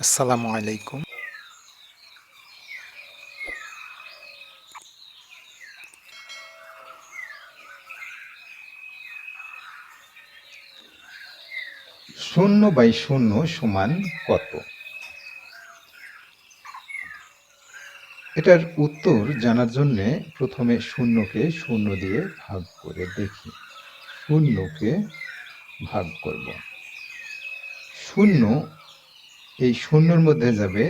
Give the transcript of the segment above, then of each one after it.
আসসালামু আলাইকুম। শূন্য বাই শূন্য সমান কত? এটার উত্তর জানার জন্য প্রথমে শূন্যকে শূন্য দিয়ে ভাগ করে দেখি। শূন্যকে ভাগ করব। শূন্য এই শূন্যর মধ্যে যাবে,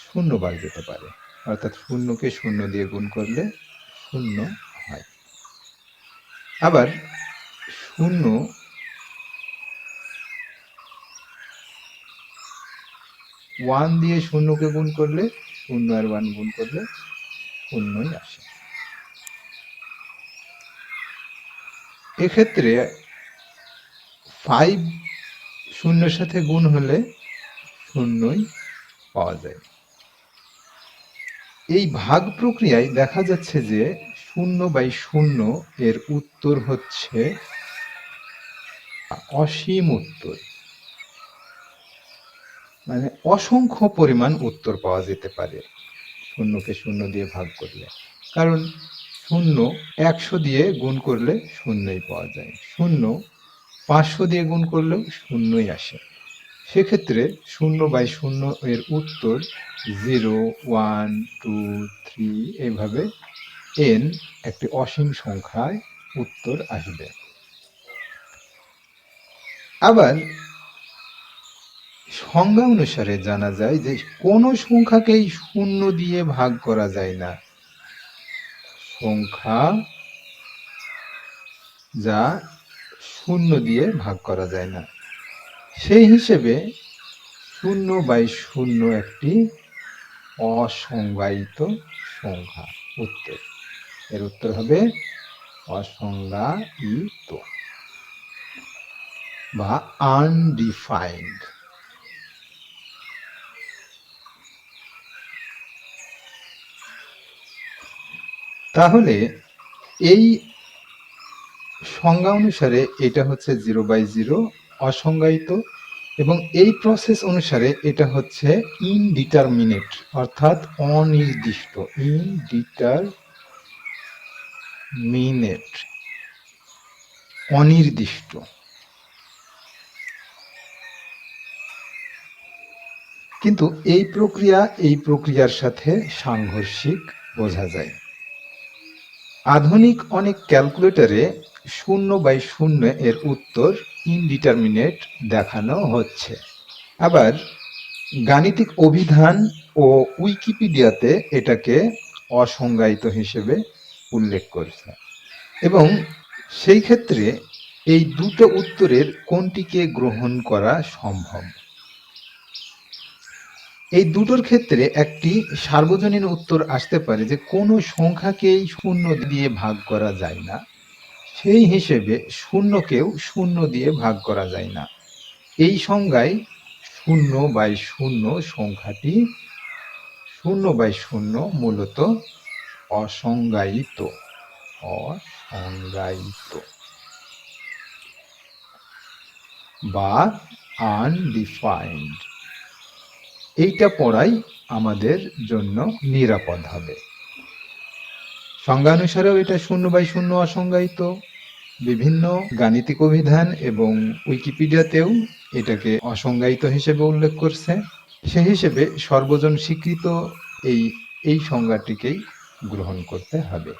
শূন্য বার যেতে পারে। অর্থাৎ শূন্যকে শূন্য দিয়ে গুণ করলে শূন্য হয়। আবার শূন্য ওয়ান দিয়ে শূন্যকে গুণ করলে শূন্য আর ওয়ান গুণ করলে শূন্যই আসে। এক্ষেত্রে ফাইভ শূন্যের সাথে গুণ হলে শূন্যই পাওয়া যায়। এই ভাগ প্রক্রিয়ায় দেখা যাচ্ছে যে শূন্য বাই শূন্য এর উত্তর হচ্ছে অসীম উত্তর। মানে অসংখ্য পরিমাণ উত্তর পাওয়া যেতে পারে শূন্যকে শূন্য দিয়ে ভাগ করলে। কারণ শূন্য একশো দিয়ে গুণ করলে শূন্যই পাওয়া যায়। শূন্য পাঁচশো দিয়ে গুণ করলেও শূন্যই আসে। সেক্ষেত্রে শূন্য বাই শূন্য এর উত্তর জিরো, ওয়ান, টু, থ্রি এইভাবে এন একটি অসীম সংখ্যায় উত্তর আসবে। আবার সংজ্ঞা অনুসারে জানা যায় যে কোনো সংখ্যাকেই শূন্য দিয়ে ভাগ করা যায় না। সংখ্যা যা শূন্য দিয়ে ভাগ করা যায় না। সেই হিসেবে শূন্য বাই শূন্য একটি অসংজ্ঞায়িত সংখ্যা, উত্তর। এর উত্তর হবে অসংজ্ঞায়িত বা আনডিফাইন্ড তাহলে এই সংজ্ঞা অনুসারে এটা হচ্ছে জিরো বাই জিরো অসংজ্ঞায়িত এবং এই প্রসেস অনুসারে এটা হচ্ছে ইনডিটারমিনেট অর্থাৎ অনির্দিষ্ট। ইনডিটারমিনেট অনির্দিষ্ট। কিন্তু এই প্রক্রিয়া, এই প্রক্রিয়ার সাথে সাংঘর্ষিক বোঝা যায়। আধুনিক অনেক ক্যালকুলেটরে শূন্য বাই শূন্য এর উত্তর ইনডিটারমিনেট দেখানো হচ্ছে। আবার গাণিতিক অভিধান ও উইকিপিডিয়াতে এটাকে অসংজ্ঞায়িত হিসেবে উল্লেখ করছে। এবং সেই ক্ষেত্রে এই দুটো উত্তরের কোনটিকে গ্রহণ করা সম্ভব? এই দুটোর ক্ষেত্রে একটি সার্বজনীন উত্তর আসতে পারে যে কোনো সংখ্যাকেই শূন্য দিয়ে ভাগ করা যায় না। সেই হিসেবে শূন্যকেও শূন্য দিয়ে ভাগ করা যায় না। এই সংজ্ঞায় শূন্য বাই শূন্য সংখ্যাটি শূন্য বাই শূন্য মূলত অসংজ্ঞায়িত অসংজ্ঞায়িত বা আনডিফাইন্ড এইটা পড়াই আমাদের জন্য নিরাপদ হবে। সংজ্ঞানুসারেও এটা শূন্য বাই শূন্য অসংজ্ঞায়িত। বিভিন্ন গাণিতিক অভিধান এবং উইকিপিডিয়াতেও এটাকে অসংজ্ঞায়িত হিসেবে উল্লেখ করছে। সে হিসেবে সর্বজন স্বীকৃত এই এই সংজ্ঞাটিকেই গ্রহণ করতে হবে।